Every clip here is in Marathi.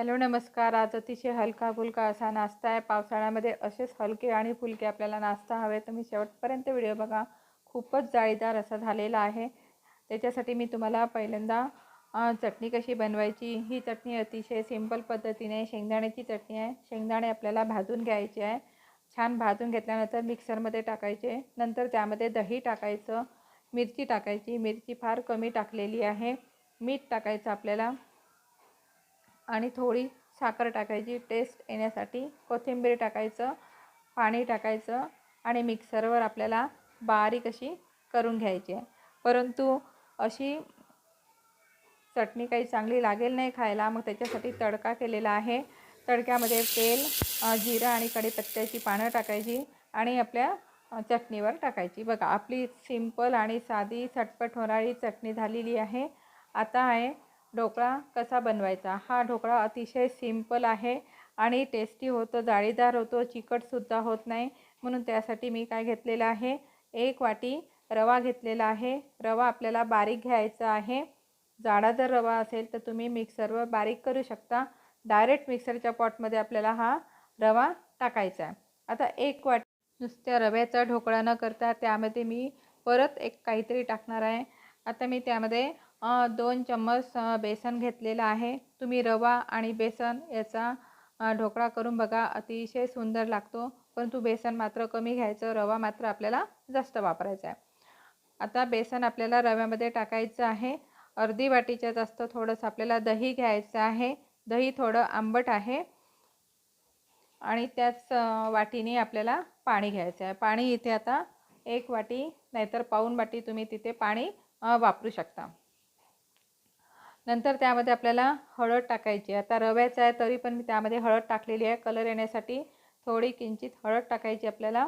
हॅलो नमस्कार. आज अतिशय हलका फुलका असा नाश्ता आहे. पावसाळ्यामध्ये असेच हलके आणि फुलके आपल्याला नाश्ता हवे तर मी शेवटपर्यंत व्हिडिओ बघा. खूपच जाळीदार असा झालेला आहे. त्याच्यासाठी मी तुम्हाला पहिल्यांदा चटणी कशी बनवायची? ही चटणी अतिशय सिंपल पद्धतीने शेंगदाण्याची चटणी आहे. शेंगदाणे आपल्याला भाजून घ्यायचे आहे. छान भाजून घेतल्यानंतर मिक्सरमध्ये टाकायचे. नंतर त्यामध्ये दही टाकायचं. मिरची टाकायची. मिरची फार कमी टाकलेली आहे. मीठ टाकायचं आपल्याला. आणि थोडी साखर टाकायची टेस्ट येण्यासाठी कोथिंबीर टाकायचं पाणी टाकायचं आणि मिक्सरवर आपल्याला बारीक अशी करून घ्यायची आहे. परंतु अशी चटणी काही चांगली लागेल नाही खायला मग त्याच्यासाठी तडका केलेला आहे. तडक्यामध्ये तेल जिरा जिरं आणि कढीपत्त्याची पानं टाकायची आणि आपल्या चटणीवर टाकायची. बघा आपली सिंपल आणि साधी चटपट होणारी चटणी झालेली आहे. आता आहे ढोकळा कसा बनवायचा? हा ढोकळा अतिशय सिंपल आहे आणि टेस्टी होतो जाळीदार होतो चिकटसुद्धा होत नाही. म्हणून त्यासाठी मी काय घेतलेलं आहे? एक वाटी रवा घेतलेला आहे. रवा आपल्याला बारीक घ्यायचा आहे. जाडा जर रवा असेल तर तुम्ही मिक्सरवर बारीक करू शकता. डायरेक्ट मिक्सरच्या पॉटमध्ये आपल्याला हा रवा टाकायचा आहे. आता एक वाटी नुसत्या रव्याचा ढोकळा न करता त्यामध्ये मी परत एक काहीतरी टाकणार आहे. आता मी त्यामध्ये दोन चम्मच बेसन घेतलेलं आहे. तुम्ही रवा आणि बेसन याचा ढोकळा करून बघा अतिशय सुंदर लागतो. परंतु बेसन मात्र कमी घ्यायचं रवा मात्र आपल्याला जास्त वापरायचा आहे. आता बेसन आपल्याला रव्यामध्ये टाकायचं आहे. अर्धी वाटीच्या जास्त थोडंसं आपल्याला दही घ्यायचं आहे. दही थोडं आंबट आहे. आणि त्याच वाटीने आपल्याला पाणी घ्यायचं आहे. पाणी इथे आता एक वाटी नाहीतर पाऊण वाटी तुम्ही तिथे पाणी वापरू शकता. नंतर त्यामध्ये आपल्याला हळद टाकायची. आता रव्याचं आहे तरी पण मी त्यामध्ये हळद टाकलेली आहे. कलर येण्यासाठी थोडी किंचित हळद टाकायची आपल्याला.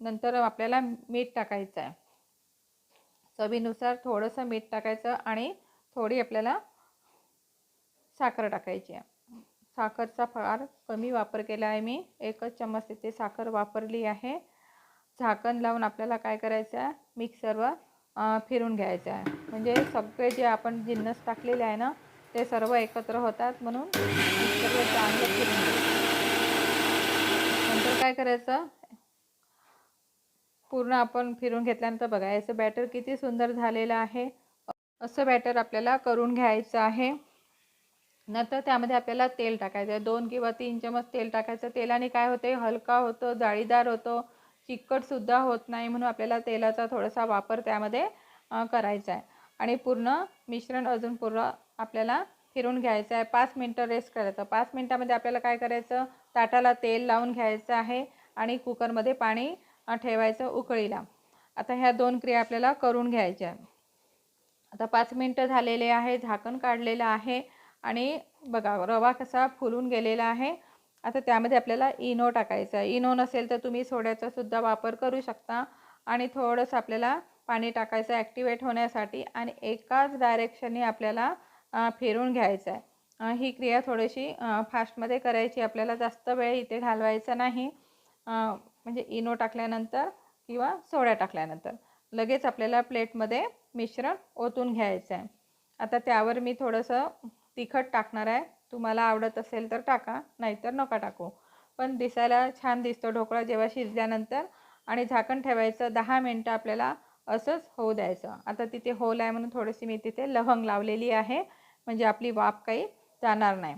नंतर आपल्याला मीठ टाकायचं आहे. चवीनुसार थोडंसं मीठ टाकायचं आणि थोडी आपल्याला साखर टाकायची आहे. साखरचा फार कमी वापर केला आहे मी. एकच चम्मच तिथे साखर वापरली आहे. झाकण लावून आपल्याला काय करायचं आहे? मिक्सरवर फिरून घ्यायचं आहे. म्हणजे सगळे जे आपण जिन्नस टाकलेले आहे ना ते सर्व एकत्र होतात म्हणून सगळं चांगलं फिरून नंतर काय करायचं? पूर्ण आपण फिरून घेतल्यानंतर बघा याचं बॅटर किती सुंदर झालेलं आहे. असं बॅटर आपल्याला करून घ्यायचं आहे. नंतर त्यामध्ये आपल्याला तेल टाकायचं आहे. दोन किंवा तीन चमच तेल टाकायचं. तेलाने काय होते हलका होतो जाळीदार होतो. चिकटसुद्धा होत नाही म्हणून आपल्याला तेलाचा थोडासा वापर त्यामध्ये करायचा आहे. आणि पूर्ण मिश्रण अजून पूर्ण आपल्याला फिरून घ्यायचं आहे. पाच मिनटं रेस्ट करायचं. पाच मिनटामध्ये आपल्याला काय करायचं? ताटाला तेल लावून घ्यायचं आहे आणि कुकरमध्ये पाणी ठेवायचं उकळीला. आता ह्या दोन क्रिया आपल्याला करून घ्यायच्या आता पाच मिनटं झालेले आहे झाकण काढलेलं आहे आणि बघा रवा कसा फुलून गेलेला आहे. आता त्यामध्ये आपल्याला इनो टाकायचा आहे. इनो नसेल तर तुम्ही सोड्याचा सुद्धा वापर करू शकता. आणि थोडंसं आपल्याला पाणी टाकायचं ॲक्टिवेट होण्यासाठी आणि एकाच डायरेक्शनने आपल्याला फिरून घ्यायचं आहे. ही क्रिया थोडीशी फास्टमध्ये करायची. आपल्याला जास्त वेळ इथे घालवायचा नाही. म्हणजे इनो टाकल्यानंतर किंवा सोड्या टाकल्यानंतर. लगेच आपल्याला प्लेटमध्ये मिश्रण ओतून घ्यायचं आहे. आता त्यावर मी थोडंसं तिखट टाकणार आहे. तुम्हाला आवडत असेल तर टाका नाहीतर नका टाकू. पण दिसायला छान दिसतो ढोकळा जेव्हा शिजल्यानंतर आणि झाकण ठेवायचं दहा मिनटं आपल्याला असंच होऊ द्यायचं. आता तिथे होल आहे म्हणून थोडीशी मी तिथे लवंग लावलेली आहे म्हणजे आपली वाफ काही जाणार नाही.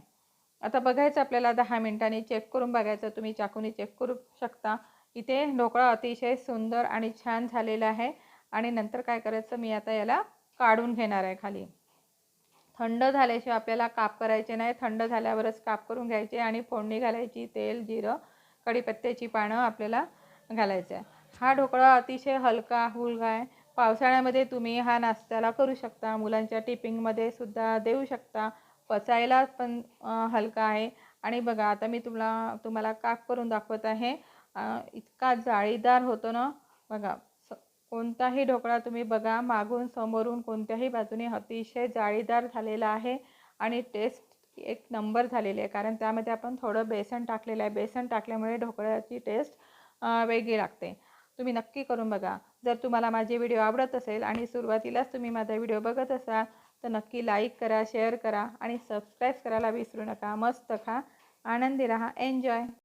आता बघायचं आपल्याला दहा मिनटांनी चेक करून बघायचं तुम्ही चाकूने चेक करू शकता. इथे ढोकळा अतिशय सुंदर आणि छान झालेला आहे आणि नंतर काय करायचं मी आता याला काढून घेणार आहे खाली. थंड झाल्याशिवाय आपल्याला काप करायचे नाही. थंड झाल्यावरच काप करून घ्यायचे आणि फोडणी घालायची तेल जिरं कढीपत्त्याची पानं आपल्याला घालायचं आहे. हा ढोकळा अतिशय हलका हुलगा आहे पावसाळ्यामध्ये तुम्ही हा नाश्त्याला करू शकता. मुलांच्या टिपिंगमध्ये सुद्धा देऊ शकता. पचायला पण हलका आहे. आणि बघा आता मी तुम्हाला तुम्हाला काप करून दाखवत आहे. इतका जाळीदार होतो ना. बघा कोणताही ढोकळा तुम्ही बघा मागून समोरून कोणत्याही बाजूने अतिशय जाळीदार झालेला आहे आणि टेस्ट एक नंबर झालेली आहे. कारण त्यामध्ये आपण थोडं बेसन टाकलेलं आहे. बेसन टाकल्यामुळे ढोकळ्याची टेस्ट वेगळी लागते. तुम्ही नक्की करून बघा. जर तुम्हाला माझे व्हिडिओ आवडत असेल आणि सुरुवातीलाच तुम्ही माझा व्हिडिओ बघत असाल तर नक्की लाईक करा शेअर करा आणि सबस्क्राईब करायला विसरू नका. मस्त खा. आनंदी राहा. एन्जॉय